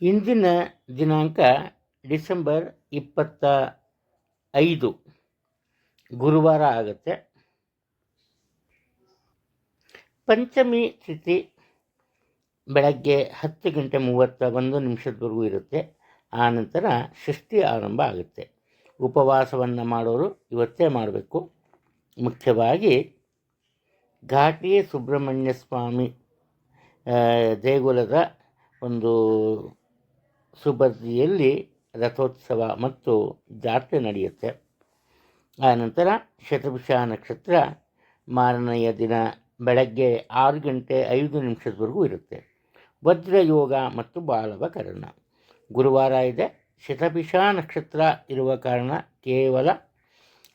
ಇಂದಿನ ದಿನಾಂಕ ಡಿಸೆಂಬರ್ ಇಪ್ಪತ್ತ ಐದು. ಗುರುವಾರ ಆಗುತ್ತೆ. ಪಂಚಮಿ ತಿಥಿ ಬೆಳಗ್ಗೆ ಹತ್ತು ಗಂಟೆ ಮೂವತ್ತ ಒಂದು ನಿಮಿಷದವರೆಗೂ ಇರುತ್ತೆ. ಆನಂತರ ಷಷ್ಠಿ ಆರಂಭ ಆಗುತ್ತೆ. ಉಪವಾಸವನ್ನು ಮಾಡೋರು ಇವತ್ತೇ ಮಾಡಬೇಕು. ಮುಖ್ಯವಾಗಿ ಘಾಟಿ ಸುಬ್ರಹ್ಮಣ್ಯ ಸ್ವಾಮಿ ದೇಗುಲದ ಒಂದು ಸುಬದಿಯಲ್ಲಿ ರಥೋತ್ಸವ ಮತ್ತು ಜಾತ್ರೆ ನಡೆಯುತ್ತೆ. ಆನಂತರ ಶತಭಿಷ ನಕ್ಷತ್ರ ಮಾರನೆಯ ದಿನ ಬೆಳಗ್ಗೆ ಆರು ಗಂಟೆ ಐದು ನಿಮಿಷದವರೆಗೂ ಇರುತ್ತೆ. ವಜ್ರಯೋಗ ಮತ್ತು ಬಾಲವಕರಣ ಗುರುವಾರ ಇದೆ. ಶತಭಿಷ ನಕ್ಷತ್ರ ಇರುವ ಕಾರಣ ಕೇವಲ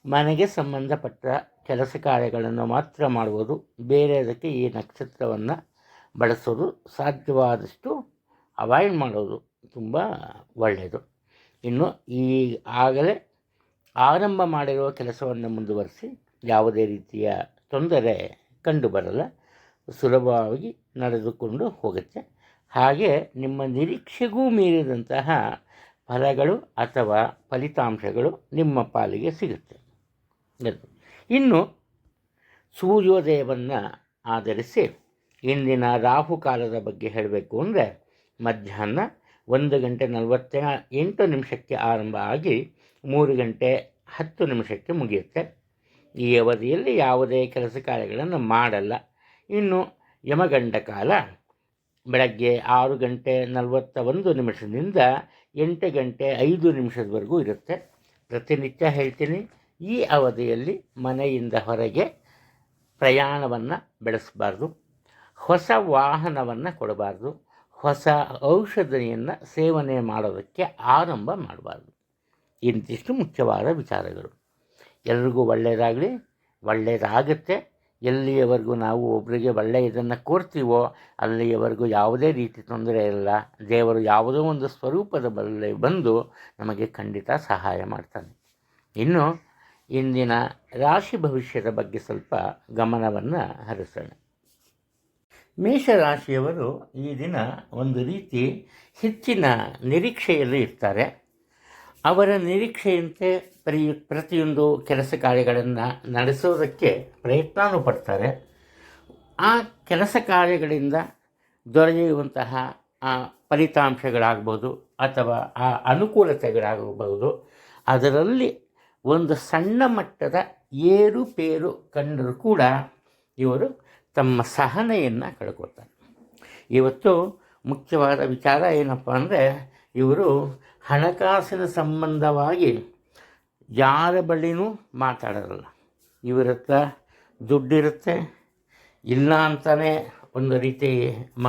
ಮನೆಗೆ ಸಂಬಂಧಪಟ್ಟ ಕೆಲಸ ಕಾರ್ಯಗಳನ್ನು ಮಾತ್ರ ಮಾಡುವುದು ಬೇರೆದಕ್ಕೆ ಈ ನಕ್ಷತ್ರವನ್ನು ಬಳಸೋದು ಸಾಧ್ಯವಾದಷ್ಟು ಅವಾಯ್ಡ್ ಮಾಡೋದು. ತುಂಬ ಒಳ್ಳೆಯದು ಇನ್ನು ಈ ಈಗಾಗಲೇ ಆರಂಭ ಮಾಡಿರುವ ಕೆಲಸವನ್ನು ಮುಂದುವರಿಸಿ ಯಾವುದೇ ರೀತಿಯ ತೊಂದರೆ ಕಂಡುಬರಲ್ಲ, ಸುಲಭವಾಗಿ ನಡೆದುಕೊಂಡು ಹೋಗುತ್ತೆ. ಹಾಗೆ ನಿಮ್ಮ ನಿರೀಕ್ಷೆಗೂ ಮೀರಿದಂತಹ ಫಲಗಳು ಅಥವಾ ಫಲಿತಾಂಶಗಳು ನಿಮ್ಮ ಪಾಲಿಗೆ ಸಿಗುತ್ತೆ. ಇನ್ನು ಸೂರ್ಯೋದಯವನ್ನು ಆಧರಿಸಿ ಇಂದಿನ ರಾಹುಕಾಲದ ಬಗ್ಗೆ ಹೇಳಬೇಕು ಅಂದರೆ ಮಧ್ಯಾಹ್ನ ಒಂದು ಗಂಟೆ ನಲವತ್ತ ಎಂಟು ನಿಮಿಷಕ್ಕೆ ಆರಂಭ ಆಗಿ ಮೂರು ಗಂಟೆ ಹತ್ತು ನಿಮಿಷಕ್ಕೆ ಮುಗಿಯುತ್ತೆ. ಈ ಅವಧಿಯಲ್ಲಿ ಯಾವುದೇ ಕೆಲಸ ಕಾರ್ಯಗಳನ್ನು ಮಾಡಲ್ಲ. ಇನ್ನು ಯಮಗಂಡ ಕಾಲ ಬೆಳಗ್ಗೆ ಆರು ಗಂಟೆ ನಲವತ್ತ ಒಂದು ನಿಮಿಷದಿಂದ ಎಂಟು ಗಂಟೆ ಐದು ನಿಮಿಷದವರೆಗೂ ಇರುತ್ತೆ. ಪ್ರತಿನಿತ್ಯ ಹೇಳ್ತೀನಿ, ಈ ಅವಧಿಯಲ್ಲಿ ಮನೆಯಿಂದ ಹೊರಗೆ ಪ್ರಯಾಣವನ್ನು ಬೆಳೆಸಬಾರ್ದು. ಹೊಸ ವಾಹನವನ್ನು ಕೊಡಬಾರ್ದು. ಹೊಸ ಔಷಧಿಯನ್ನು ಸೇವನೆ ಮಾಡೋದಕ್ಕೆ ಆರಂಭ ಮಾಡಬಾರ್ದು. ಇಂತಿಷ್ಟು ಮುಖ್ಯವಾದ ವಿಚಾರಗಳು. ಎಲ್ರಿಗೂ ಒಳ್ಳೆಯದಾಗಲಿ ಒಳ್ಳೆಯದಾಗುತ್ತೆ ಎಲ್ಲಿಯವರೆಗೂ ನಾವು ಒಬ್ಬರಿಗೆ ಒಳ್ಳೆಯದನ್ನು ಕೋರ್ತೀವೋ ಅಲ್ಲಿಯವರೆಗೂ ಯಾವುದೇ ರೀತಿ ತೊಂದರೆ ಇಲ್ಲ. ದೇವರು ಯಾವುದೋ ಒಂದು ಸ್ವರೂಪದ ಬಲ್ಲಿ ಬಂದು ನಮಗೆ ಖಂಡಿತ ಸಹಾಯ ಮಾಡ್ತಾನೆ. ಇನ್ನು, ಇಂದಿನ ರಾಶಿ ಭವಿಷ್ಯದ ಬಗ್ಗೆ ಸ್ವಲ್ಪ ಗಮನವನ್ನು ಹರಿಸೋಣ. ಮೇಷರಾಶಿಯವರು ಈ ದಿನ ಒಂದು ರೀತಿ ಹೆಚ್ಚಿನ ನಿರೀಕ್ಷೆಯಲ್ಲಿ ಇರ್ತಾರೆ. ಅವರ ನಿರೀಕ್ಷೆಯಂತೆ ಪ್ರತಿ ಪ್ರತಿಯೊಂದು ಕೆಲಸ ಕಾರ್ಯಗಳನ್ನು ನಡೆಸೋದಕ್ಕೆ ಪ್ರಯತ್ನವೂ ಪಡ್ತಾರೆ. ಆ ಕೆಲಸ ಕಾರ್ಯಗಳಿಂದ ದೊರೆಯುವಂತಹ ಆ ಫಲಿತಾಂಶಗಳಾಗ್ಬೋದು ಅಥವಾ ಆ ಅನುಕೂಲತೆಗಳಾಗಬಹುದು ಅದರಲ್ಲಿ ಒಂದು ಸಣ್ಣ ಮಟ್ಟದ ಏರುಪೇರು ಕಂಡರೂ ಕೂಡ ಇವರು ತಮ್ಮ ಸಹನೆಯನ್ನು ಕಳ್ಕೊತಾರೆ ಇವತ್ತು ಮುಖ್ಯವಾದ ವಿಚಾರ ಏನಪ್ಪ ಅಂದರೆ, ಇವರು ಹಣಕಾಸಿನ ಸಂಬಂಧವಾಗಿ ಯಾರ ಬಳಿನೂ ಮಾತಾಡೋಲ್ಲ ಇವರ ಹತ್ರ ದುಡ್ಡಿರುತ್ತೆ. ಇಲ್ಲ ಅಂತಲೇ ಒಂದು ರೀತಿ ಮ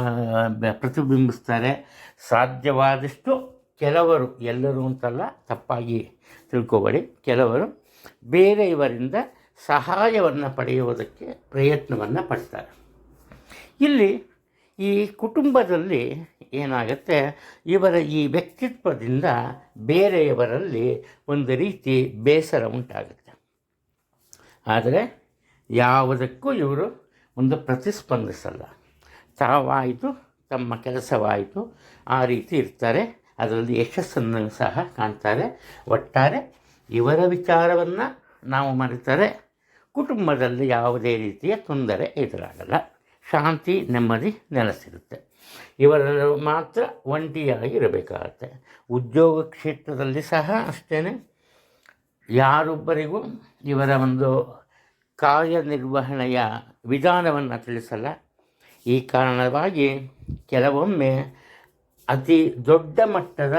ಪ್ರತಿಬಿಂಬಿಸ್ತಾರೆ. ಸಾಧ್ಯವಾದಷ್ಟು ಕೆಲವರು, ಎಲ್ಲರೂ ಅಂತಲ್ಲ, ತಪ್ಪಾಗಿ ತಿಳ್ಕೊಬೇಡಿ. ಕೆಲವರು ಬೇರೆಯವರಿಂದ ಸಹಾಯವನ್ನು ಪಡೆಯುವುದಕ್ಕೆ ಪ್ರಯತ್ನವನ್ನು ಪಡ್ತಾರೆ. ಇಲ್ಲಿ ಈ ಕುಟುಂಬದಲ್ಲಿ ಏನಾಗುತ್ತೆ? ಇವರ ಈ ವ್ಯಕ್ತಿತ್ವದಿಂದ ಬೇರೆಯವರಲ್ಲಿ ಒಂದು ರೀತಿ ಬೇಸರ ಉಂಟಾಗುತ್ತೆ. ಆದರೆ ಯಾವುದಕ್ಕೂ ಇವರು ಒಂದು ಪ್ರತಿಸ್ಪಂದಿಸಲ್ಲ. ತಾವಾಯಿತು, ತಮ್ಮ ಕೆಲಸವಾಯಿತು, ಆ ರೀತಿ ಇರ್ತಾರೆ. ಅದರಲ್ಲಿ ಯಶಸ್ಸನ್ನು ಸಹ ಕಾಣ್ತಾರೆ. ಒಟ್ಟಾರೆ ಇವರ ವಿಚಾರವನ್ನು ನಾವು ಮರೆತರೆ ಕುಟುಂಬದಲ್ಲಿ ಯಾವುದೇ ರೀತಿಯ ತೊಂದರೆ ಎದುರಾಗಲ್ಲ. ಶಾಂತಿ, ನೆಮ್ಮದಿ ನೆಲೆಸಿರುತ್ತೆ. ಇವರೆಲ್ಲರೂ ಮಾತ್ರ ಒಂಟಿಯಾಗಿ ಇರಬೇಕಾಗತ್ತೆ ಉದ್ಯೋಗ ಕ್ಷೇತ್ರದಲ್ಲಿ ಸಹ ಅಷ್ಟೇ ಯಾರೊಬ್ಬರಿಗೂ ಇವರ ಒಂದು ಕಾರ್ಯನಿರ್ವಹಣೆಯ ವಿಧಾನವನ್ನು ತಿಳಿಸಲ್ಲ. ಈ ಕಾರಣವಾಗಿ ಕೆಲವೊಮ್ಮೆ ಅತಿ ದೊಡ್ಡ ಮಟ್ಟದ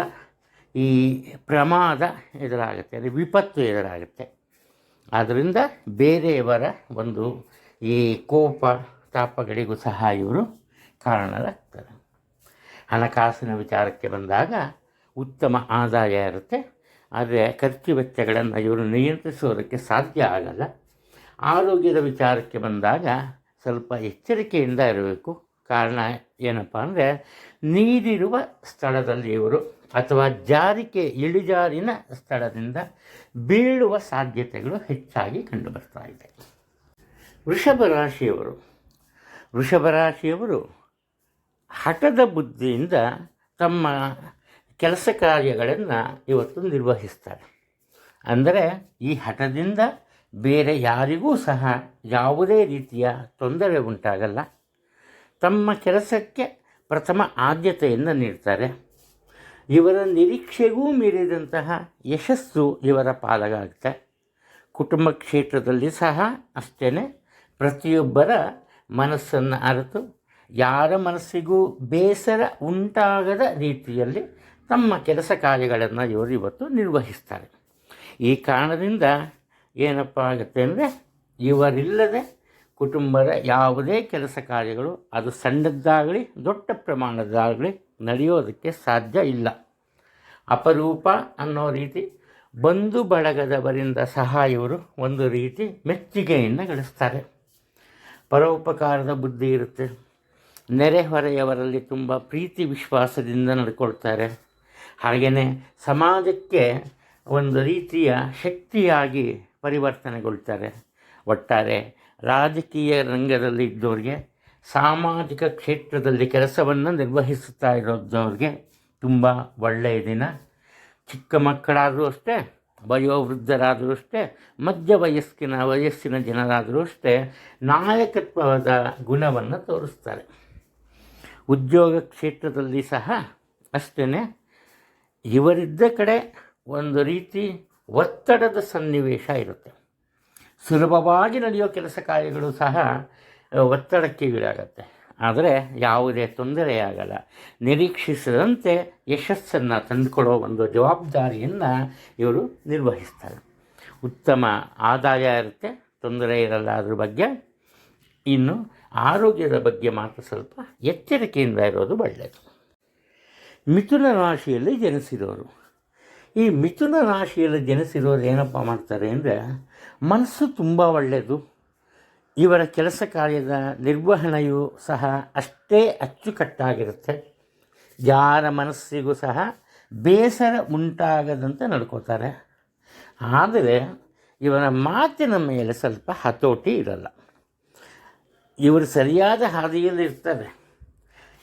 ಈ ಪ್ರಮಾದ ಎದುರಾಗುತ್ತೆ ಅದು ವಿಪತ್ತು ಎದುರಾಗುತ್ತೆ. ಆದ್ದರಿಂದ ಬೇರೆಯವರ ಒಂದು ಈ ಕೋಪ ತಾಪಗಳಿಗೂ ಸಹ ಇವರು ಕಾರಣರಾಗ್ತಾರೆ. ಹಣಕಾಸಿನ ವಿಚಾರಕ್ಕೆ ಬಂದಾಗ ಉತ್ತಮ ಆದಾಯ ಇರುತ್ತೆ, ಆದರೆ ಖರ್ಚು ವೆಚ್ಚಗಳನ್ನು ಇವರು ನಿಯಂತ್ರಿಸೋದಕ್ಕೆ ಸಾಧ್ಯ ಆಗಲ್ಲ. ಆರೋಗ್ಯದ ವಿಚಾರಕ್ಕೆ ಬಂದಾಗ ಸ್ವಲ್ಪ ಎಚ್ಚರಿಕೆಯಿಂದ ಇರಬೇಕು. ಕಾರಣ ಏನಪ್ಪ ಅಂದರೆ ನೀರಿರುವ ಸ್ಥಳದಲ್ಲಿ ಇವರು ಅಥವಾ ಜಾರಿಕೆ, ಇಳಿಜಾರಿನ ಸ್ಥಳದಿಂದ ಬೀಳುವ ಸಾಧ್ಯತೆಗಳು ಹೆಚ್ಚಾಗಿ ಕಂಡುಬರ್ತಾ ಇದೆ. ವೃಷಭ ರಾಶಿಯವರು ವೃಷಭ ರಾಶಿಯವರು ಹಠದ ಬುದ್ಧಿಯಿಂದ ತಮ್ಮ ಕೆಲಸ ಕಾರ್ಯಗಳನ್ನು ಇವತ್ತು ನಿರ್ವಹಿಸ್ತಾರೆ. ಅಂದರೆ ಈ ಹಠದಿಂದ ಬೇರೆ ಯಾರಿಗೂ ಸಹ ಯಾವುದೇ ರೀತಿಯ ತೊಂದರೆ ಉಂಟಾಗಲ್ಲ. ತಮ್ಮ ಕೆಲಸಕ್ಕೆ ಪ್ರಥಮ ಆದ್ಯತೆಯನ್ನು ನೀಡ್ತಾರೆ. ಇವರ ನಿರೀಕ್ಷೆಗೂ ಮೀರಿದಂತಹ ಯಶಸ್ಸು ಇವರ ಪಾಲಗಾಗುತ್ತೆ ಕುಟುಂಬ ಕ್ಷೇತ್ರದಲ್ಲಿ ಸಹ ಅಷ್ಟೇ ಪ್ರತಿಯೊಬ್ಬರ ಮನಸ್ಸನ್ನು ಅರಿತು ಯಾರ ಮನಸ್ಸಿಗೂ ಬೇಸರ ಉಂಟಾಗದ ರೀತಿಯಲ್ಲಿ ತಮ್ಮ ಕೆಲಸ ಕಾರ್ಯಗಳನ್ನು ಇವರು ಇವತ್ತು ನಿರ್ವಹಿಸ್ತಾರೆ. ಈ ಕಾರಣದಿಂದ ಏನಪ್ಪ ಆಗುತ್ತೆ ಅಂದರೆ ಇವರಿಲ್ಲದೆ ಕುಟುಂಬದ ಯಾವುದೇ ಕೆಲಸ ಕಾರ್ಯಗಳು ಅದು ಸಣ್ಣದ್ದಾಗಲಿ ದೊಡ್ಡ ಪ್ರಮಾಣದ್ದಾಗಲಿ ನಡೆಯೋದಕ್ಕೆ ಸಾಧ್ಯ ಇಲ್ಲ. ಅಪರೂಪ ಅನ್ನೋ ರೀತಿ ಬಂಧು ಬಳಗದವರಿಂದ ಸಹ ಇವರು ಒಂದು ರೀತಿ ಮೆಚ್ಚುಗೆಯನ್ನು ಗಳಿಸ್ತಾರೆ. ಪರೋಪಕಾರದ ಬುದ್ಧಿ ಇರುತ್ತೆ. ನೆರೆಹೊರೆಯವರಲ್ಲಿ ತುಂಬ ಪ್ರೀತಿ ವಿಶ್ವಾಸದಿಂದ ನಡ್ಕೊಳ್ತಾರೆ. ಹಾಗೆಯೇ ಸಮಾಜಕ್ಕೆ ಒಂದು ರೀತಿಯ ಶಕ್ತಿಯಾಗಿ ಪರಿವರ್ತನೆಗೊಳ್ತಾರೆ. ಒಟ್ಟಾರೆ ರಾಜಕೀಯ ರಂಗದಲ್ಲಿ ಇದ್ದವ್ರಿಗೆ ಸಾಮಾಜಿಕ ಕ್ಷೇತ್ರದಲ್ಲಿ ಕೆಲಸವನ್ನು ನಿರ್ವಹಿಸುತ್ತಾ ಇರೋದವ್ರಿಗೆ ತುಂಬ ಒಳ್ಳೆಯ ದಿನ. ಚಿಕ್ಕ ಮಕ್ಕಳಾದರೂ ಅಷ್ಟೇ, ವಯೋವೃದ್ಧರಾದರೂ ಅಷ್ಟೇ ಮಧ್ಯ ವಯಸ್ಸಿನ ವಯಸ್ಸಿನ ಜನರಾದರೂ ಅಷ್ಟೇ ನಾಯಕತ್ವದ ಗುಣವನ್ನು ತೋರಿಸ್ತಾರೆ. ಉದ್ಯೋಗ ಕ್ಷೇತ್ರದಲ್ಲಿ ಸಹ ಅಷ್ಟೇ ಇವರಿದ್ದ ಕಡೆ ಒಂದು ರೀತಿ ಒತ್ತಡದ ಸನ್ನಿವೇಶ ಇರುತ್ತೆ. ಸುಲಭವಾಗಿ ನಡೆಯೋ ಕೆಲಸ ಕಾರ್ಯಗಳು ಸಹ ಒತ್ತಡಕ್ಕೆ ಈಡಾಗತ್ತೆ. ಆದರೆ ಯಾವುದೇ ತೊಂದರೆಯಾಗಲ್ಲ. ನಿರೀಕ್ಷಿಸದಂತೆ ಯಶಸ್ಸನ್ನು ತಂದುಕೊಡೋ ಒಂದು ಜವಾಬ್ದಾರಿಯನ್ನು ಇವರು ನಿರ್ವಹಿಸ್ತಾರೆ. ಉತ್ತಮ ಆದಾಯ ಇರುತ್ತೆ, ತೊಂದರೆ ಇರಲ್ಲ ಅದ್ರ ಬಗ್ಗೆ. ಇನ್ನು ಆರೋಗ್ಯದ ಬಗ್ಗೆ ಮಾತ್ರ ಸ್ವಲ್ಪ ಎಚ್ಚರಿಕೆಯಿಂದ ಇರೋದು ಒಳ್ಳೆಯದು ಮಿಥುನ ರಾಶಿಯಲ್ಲಿ ಜನಿಸಿರೋರು. ಈ ಮಿಥುನ ರಾಶಿಯಲ್ಲಿ ಜನಿಸಿರೋರು ಏನಪ್ಪ ಮಾಡ್ತಾರೆ ಅಂದರೆ ಮನಸ್ಸು ತುಂಬ ಒಳ್ಳೆಯದು ಇವರ ಕೆಲಸ ಕಾರ್ಯದ ನಿರ್ವಹಣೆಯೂ ಸಹ ಅಷ್ಟೇ ಅಚ್ಚುಕಟ್ಟಾಗಿರುತ್ತೆ. ಯಾರ ಮನಸ್ಸಿಗೂ ಸಹ ಬೇಸರ ಉಂಟಾಗದಂತೆ ನಡ್ಕೋತಾರೆ. ಆದರೆ ಇವರ ಮಾತಿನ ಮೇಲೆ ಸ್ವಲ್ಪ ಹತೋಟಿ ಇರಲ್ಲ. ಇವರು ಸರಿಯಾದ ಹಾದಿಯಲ್ಲಿ ಇರ್ತಾರೆ.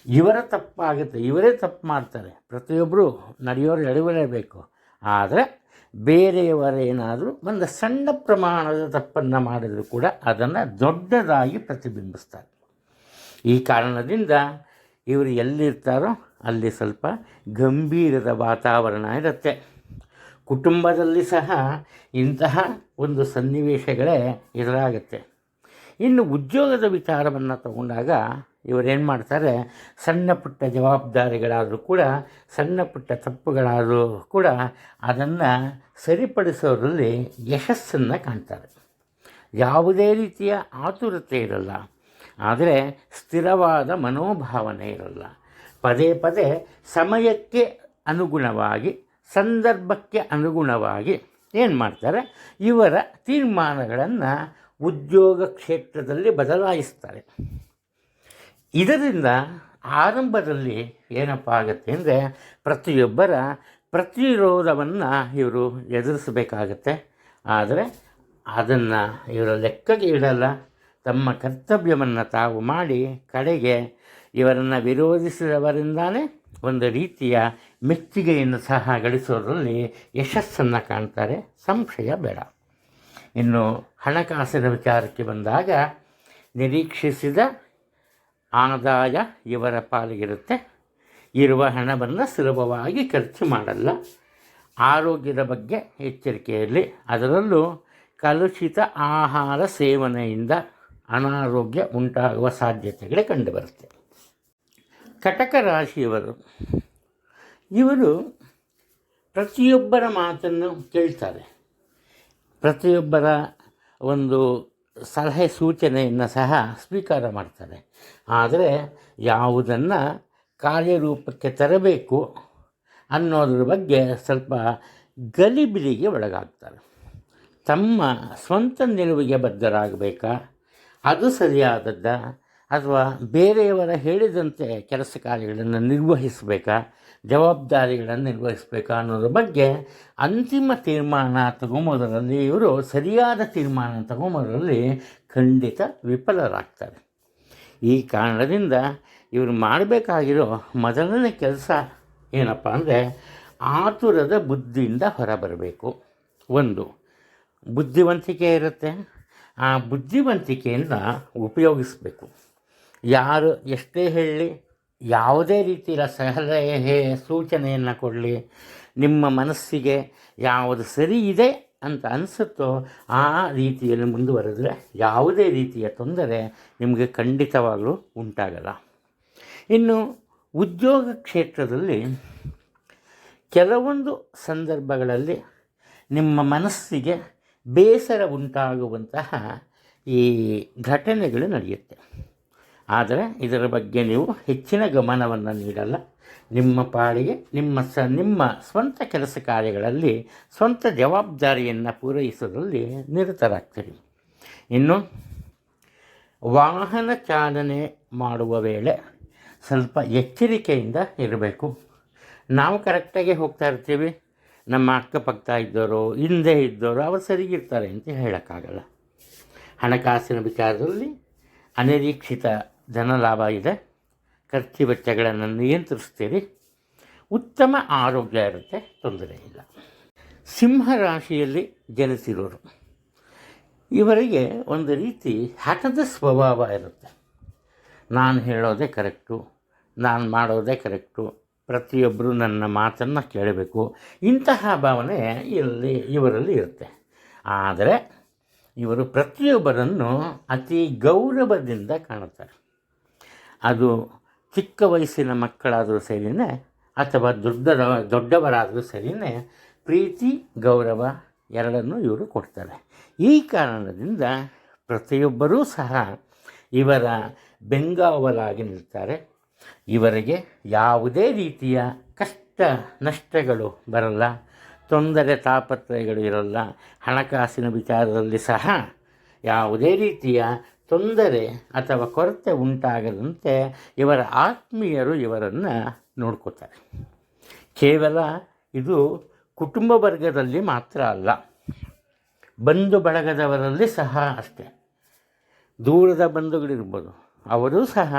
ಇವರ ತಪ್ಪಾಗುತ್ತೆ, ಇವರೇ ತಪ್ಪು ಮಾಡ್ತಾರೆ. ಪ್ರತಿಯೊಬ್ಬರು ನಡೆಯೋರು ಎಡವಲೇಬೇಕು ಆದರೆ ಬೇರೆಯವರೇನಾದರೂ ಒಂದು ಸಣ್ಣ ಪ್ರಮಾಣದ ತಪ್ಪನ್ನು ಮಾಡಿದರೂ ಕೂಡ ಅದನ್ನು ದೊಡ್ಡದಾಗಿ ಪ್ರತಿಬಿಂಬಿಸ್ತಾರೆ. ಈ ಕಾರಣದಿಂದ ಇವರು ಎಲ್ಲಿರ್ತಾರೋ ಅಲ್ಲಿ ಸ್ವಲ್ಪ ಗಂಭೀರದ ವಾತಾವರಣ ಇರುತ್ತೆ. ಕುಟುಂಬದಲ್ಲಿ ಸಹ ಇಂತಹ ಒಂದು ಸನ್ನಿವೇಶಗಳೇ ಎದುರಾಗುತ್ತೆ. ಇನ್ನು ಉದ್ಯೋಗದ ವಿಚಾರವನ್ನು ತಗೊಂಡಾಗ ಇವರೇನು ಮಾಡ್ತಾರೆ, ಸಣ್ಣ ಪುಟ್ಟ ಜವಾಬ್ದಾರಿಗಳಾದರೂ ಕೂಡ, ಸಣ್ಣ ಪುಟ್ಟ ತಪ್ಪುಗಳಾದರೂ ಕೂಡ ಅದನ್ನು ಸರಿಪಡಿಸೋದ್ರಲ್ಲಿ ಯಶಸ್ಸನ್ನು ಕಾಣ್ತಾರೆ. ಯಾವುದೇ ರೀತಿಯ ಆತುರತೆ ಇರಲ್ಲ, ಆದರೆ ಸ್ಥಿರವಾದ ಮನೋಭಾವನೆ ಇರಲ್ಲ. ಪದೇ ಪದೇ ಸಮಯಕ್ಕೆ ಅನುಗುಣವಾಗಿ, ಸಂದರ್ಭಕ್ಕೆ ಅನುಗುಣವಾಗಿ ಏನು ಮಾಡ್ತಾರೆ, ಇವರ ತೀರ್ಮಾನಗಳನ್ನು ಉದ್ಯೋಗ ಕ್ಷೇತ್ರದಲ್ಲಿ ಬದಲಾಯಿಸ್ತಾರೆ. ಇದರಿಂದ ಆರಂಭದಲ್ಲಿ ಏನಪ್ಪ ಆಗುತ್ತೆ ಅಂದರೆ ಪ್ರತಿಯೊಬ್ಬರ ಪ್ರತಿರೋಧವನ್ನು ಇವರು ಎದುರಿಸಬೇಕಾಗತ್ತೆ. ಆದರೆ ಅದನ್ನು ಇವರ ಲೆಕ್ಕಕ್ಕೆ ಇಡಲ್ಲ. ತಮ್ಮ ಕರ್ತವ್ಯವನ್ನು ತಾವು ಮಾಡಿ ಕಡೆಗೆ ಇವರನ್ನು ವಿರೋಧಿಸಿದವರಿಂದಾನೇ ಒಂದು ರೀತಿಯ ಮೆಚ್ಚುಗೆಯನ್ನು ಸಹ ಗಳಿಸೋದರಲ್ಲಿ ಯಶಸ್ಸನ್ನು ಕಾಣ್ತಾರೆ. ಸಂಶಯ ಬೇಡ. ಇನ್ನು ಹಣಕಾಸಿನ ವಿಚಾರಕ್ಕೆ ಬಂದಾಗ ನಿರೀಕ್ಷಿಸಿದ ಆದಾಯ ಇವರ ಪಾಲಿಗಿರುತ್ತೆ. ಇರುವ ಹಣವನ್ನು ಸುಲಭವಾಗಿ ಖರ್ಚು ಮಾಡಲ್ಲ. ಆರೋಗ್ಯದ ಬಗ್ಗೆ ಎಚ್ಚರಿಕೆಯಲ್ಲಿ. ಅದರಲ್ಲೂ ಕಲುಷಿತ ಆಹಾರ ಸೇವನೆಯಿಂದ ಅನಾರೋಗ್ಯ ಉಂಟಾಗುವ ಸಾಧ್ಯತೆಗಳೇ ಕಂಡುಬರುತ್ತೆ. ಕಟಕ ರಾಶಿಯವರು, ಇವರು ಪ್ರತಿಯೊಬ್ಬರ ಮಾತನ್ನು ಕೇಳ್ತಾರೆ. ಪ್ರತಿಯೊಬ್ಬರ ಒಂದು ಸಲಹೆ ಸೂಚನೆಯನ್ನು ಸಹ ಸ್ವೀಕಾರ ಮಾಡ್ತಾರೆ. ಆದರೆ ಯಾವುದನ್ನು ಕಾರ್ಯರೂಪಕ್ಕೆ ತರಬೇಕು ಅನ್ನೋದ್ರ ಬಗ್ಗೆ ಸ್ವಲ್ಪ ಗಲಿಬಿಲಿಗೆ ಒಳಗಾಗ್ತಾರೆ. ತಮ್ಮ ಸ್ವಂತ ನಿಲುವಿಗೆ ಬದ್ಧರಾಗಬೇಕಾ? ಅದು ಸರಿಯಾದದ್ದ? ಅಥವಾ ಬೇರೆಯವರ ಹೇಳಿದಂತೆ ಕೆಲಸ ಕಾರ್ಯಗಳನ್ನು ನಿರ್ವಹಿಸಬೇಕಾ? ಜವಾಬ್ದಾರಿಗಳನ್ನು ನಿರ್ವಹಿಸಬೇಕಾ ಅನ್ನೋದ್ರ ಬಗ್ಗೆ ಅಂತಿಮ ತೀರ್ಮಾನ ತಗೊಂಬೋದರಲ್ಲಿ ಇವರು ಸರಿಯಾದ ತೀರ್ಮಾನ ತಗೊಂಬೋದರಲ್ಲಿ ಖಂಡಿತ ವಿಫಲರಾಗ್ತಾರೆ. ಈ ಕಾರಣದಿಂದ ಇವರು ಮಾಡಬೇಕಾಗಿರೋ ಮೊದಲನೇ ಕೆಲಸ ಏನಪ್ಪ ಅಂದರೆ ಆತುರದ ಬುದ್ಧಿಯಿಂದ ಹೊರಬರಬೇಕು. ಒಂದು, ಬುದ್ಧಿವಂತಿಕೆ ಇರುತ್ತೆ. ಆ ಬುದ್ಧಿವಂತಿಕೆಯನ್ನು ಉಪಯೋಗಿಸಬೇಕು. ಯಾರು ಎಷ್ಟೇ ಹೇಳಲಿ ಯಾವುದೇ ರೀತಿಯ ಸಲಹೆ ಸೂಚನೆಯನ್ನು ಕೊಡಲಿ, ನಿಮ್ಮ ಮನಸ್ಸಿಗೆ ಯಾವುದು ಸರಿ ಇದೆ ಅಂತ ಅನಿಸುತ್ತೋ ಆ ರೀತಿಯಲ್ಲಿ ಮುಂದುವರೆದರೆ ಯಾವುದೇ ರೀತಿಯ ತೊಂದರೆ ನಿಮಗೆ ಖಂಡಿತವಾಗಲೂ ಉಂಟಾಗಲ್ಲ. ಇನ್ನು ಉದ್ಯೋಗ ಕ್ಷೇತ್ರದಲ್ಲಿ ಕೆಲವೊಂದು ಸಂದರ್ಭಗಳಲ್ಲಿ ನಿಮ್ಮ ಮನಸ್ಸಿಗೆ ಬೇಸರ ಉಂಟಾಗುವಂತಹ ಈ ಘಟನೆಗಳು ನಡೆಯುತ್ತೆ. ಆದರೆ ಇದರ ಬಗ್ಗೆ ನೀವು ಹೆಚ್ಚಿನ ಗಮನವನ್ನು ನೀಡಲ್ಲ. ನಿಮ್ಮ ಪಾಡಿಗೆ ನಿಮ್ಮ ಸ, ನಿಮ್ಮ ಸ್ವಂತ ಕೆಲಸ ಕಾರ್ಯಗಳಲ್ಲಿ ಸ್ವಂತ ಜವಾಬ್ದಾರಿಯನ್ನು ಪೂರೈಸೋದ್ರಲ್ಲಿ ನಿರತರಾಗ್ತೀರಿ. ಇನ್ನು, ವಾಹನ ಚಾಲನೆ ಮಾಡುವ ವೇಳೆ ಸ್ವಲ್ಪ ಎಚ್ಚರಿಕೆಯಿಂದ ಇರಬೇಕು. ನಾವು ಕರೆಕ್ಟಾಗಿ ಹೋಗ್ತಾ ಇರ್ತೀವಿ. ನಮ್ಮ ಅಕ್ಕಪಕ್ಕ ಇದ್ದವರು ಹಿಂದೆ ಇದ್ದವರು ಅವರು ಸರಿಗಿರ್ತಾರೆ ಅಂತ ಹೇಳೋಕ್ಕಾಗಲ್ಲ. ಹಣಕಾಸಿನ ವಿಚಾರದಲ್ಲಿ ಅನಿರೀಕ್ಷಿತ ಧನ ಲಾಭ ಇದೆ. ಖರ್ಚು ವೆಚ್ಚಗಳನ್ನು ನಿಯಂತ್ರಿಸ್ತೀರಿ ಉತ್ತಮ ಆರೋಗ್ಯ ಇರುತ್ತೆ, ತೊಂದರೆ ಇಲ್ಲ. ಸಿಂಹ ರಾಶಿಯಲ್ಲಿ ಜನಿಸಿರೋರು, ಇವರಿಗೆ ಒಂದು ರೀತಿ ಹಠದ ಸ್ವಭಾವ ಇರುತ್ತೆ. ನಾನು ಹೇಳೋದೇ ಕರೆಕ್ಟು, ನಾನು ಮಾಡೋದೇ ಕರೆಕ್ಟು ಪ್ರತಿಯೊಬ್ಬರು ನನ್ನ ಮಾತನ್ನು ಕೇಳಬೇಕು. ಇಂತಹ ಭಾವನೆ ಇಲ್ಲಿ, ಇವರಲ್ಲಿ ಇರುತ್ತೆ. ಆದರೆ ಇವರು ಪ್ರತಿಯೊಬ್ಬರನ್ನು ಅತಿ ಗೌರವದಿಂದ ಕಾಣುತ್ತಾರೆ. ಅದು ಚಿಕ್ಕ ವಯಸ್ಸಿನ ಮಕ್ಕಳಾದರೂ ಸರಿಯೇ ಅಥವಾ ದೊಡ್ಡ ದೊಡ್ಡವರಾದರೂ ಸರಿಯೇ ಪ್ರೀತಿ, ಗೌರವ ಎರಡನ್ನೂ ಇವರು ಕೊಡ್ತಾರೆ. ಈ ಕಾರಣದಿಂದ ಪ್ರತಿಯೊಬ್ಬರೂ ಸಹ ಇವರ ಬೆಂಗಾವಲಾಗಿ ನಿಲ್ತಾರೆ. ಇವರಿಗೆ ಯಾವುದೇ ರೀತಿಯ ಕಷ್ಟ ನಷ್ಟಗಳು ಬರಲ್ಲ, ತೊಂದರೆ, ತಾಪತ್ರಯಗಳು ಇರಲ್ಲ, ಹಣಕಾಸಿನ ವಿಚಾರದಲ್ಲಿ ಸಹ ಯಾವುದೇ ರೀತಿಯ ತೊಂದರೆ ಅಥವಾ ಕೊರತೆ ಉಂಟಾಗದಂತೆ ಇವರ ಆತ್ಮೀಯರು ಇವರನ್ನು ನೋಡ್ಕೋತಾರೆ. ಕೇವಲ ಇದು ಕುಟುಂಬ ವರ್ಗದಲ್ಲಿ ಮಾತ್ರ ಅಲ್ಲ, ಬಂಧು ಬಳಗದವರಲ್ಲಿ ಸಹ ಅಷ್ಟೇ. ದೂರದ ಬಂಧುಗಳಿರ್ಬೋದು, ಅವರೂ ಸಹ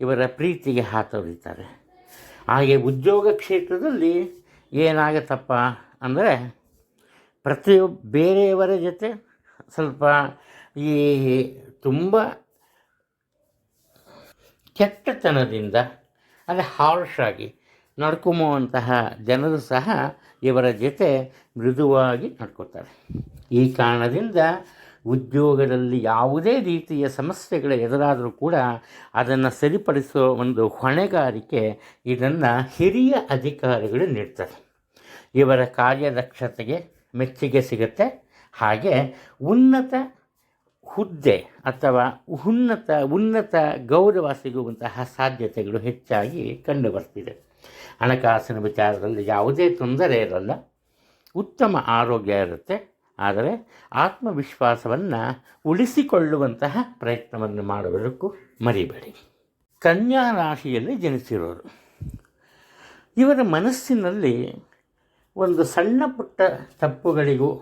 ಇವರ ಪ್ರೀತಿಗೆ ಹಾತೊರಿತಾರೆ ಹಾಗೆ ಉದ್ಯೋಗ ಕ್ಷೇತ್ರದಲ್ಲಿ ಏನಾಗತ್ತಪ್ಪ ಅಂದರೆ ಪ್ರತಿಯೊಬ್ಬ ಬೇರೆಯವರ ಜೊತೆ ಸ್ವಲ್ಪ ಈ ತುಂಬ ಕೆಟ್ಟತನದಿಂದ ಅಂದರೆ ಹಾರ್ಶ್ ಆಗಿ ನಡ್ಕೊಂಬುವಂತಹ ಜನರು ಸಹ ಇವರ ಜೊತೆ ಮೃದುವಾಗಿ ನಡ್ಕೋತಾರೆ. ಈ ಕಾರಣದಿಂದ ಉದ್ಯೋಗದಲ್ಲಿ ಯಾವುದೇ ರೀತಿಯ ಸಮಸ್ಯೆಗಳು ಎದುರಾದರೂ ಕೂಡ ಅದನ್ನು ಸರಿಪಡಿಸುವ ಒಂದು ಹೊಣೆಗಾರಿಕೆ ಇದನ್ನು ಹಿರಿಯ ಅಧಿಕಾರಿಗಳು ನೀಡ್ತಾರೆ. ಇವರ ಕಾರ್ಯದಕ್ಷತೆಗೆ ಮೆಚ್ಚುಗೆ ಸಿಗುತ್ತೆ. ಹಾಗೆ ಉನ್ನತ ಹುದ್ದೆ ಅಥವಾ ಉನ್ನತ ಉನ್ನತ ಗೌರವ ಸಿಗುವಂತಹ ಸಾಧ್ಯತೆಗಳು ಹೆಚ್ಚಾಗಿ ಕಂಡುಬರ್ತಿದೆ. ಹಣಕಾಸಿನ ವಿಚಾರದಲ್ಲಿ ಯಾವುದೇ ತೊಂದರೆ ಇರಲ್ಲ. ಉತ್ತಮ ಆರೋಗ್ಯ ಇರುತ್ತೆ. ಆದರೆ ಆತ್ಮವಿಶ್ವಾಸವನ್ನು ಉಳಿಸಿಕೊಳ್ಳುವಂತಹ ಪ್ರಯತ್ನವನ್ನು ಮಾಡುವುದಕ್ಕೂ ಮರಿಬೇಡಿ. ಕನ್ಯಾ ರಾಶಿಯಲ್ಲಿ ಜನಿಸಿರೋರು. ಇವರ ಮನಸ್ಸಿನಲ್ಲಿ ಒಂದು ಸಣ್ಣ ಪುಟ್ಟ ತಪ್ಪುಗಳಿಗೂ,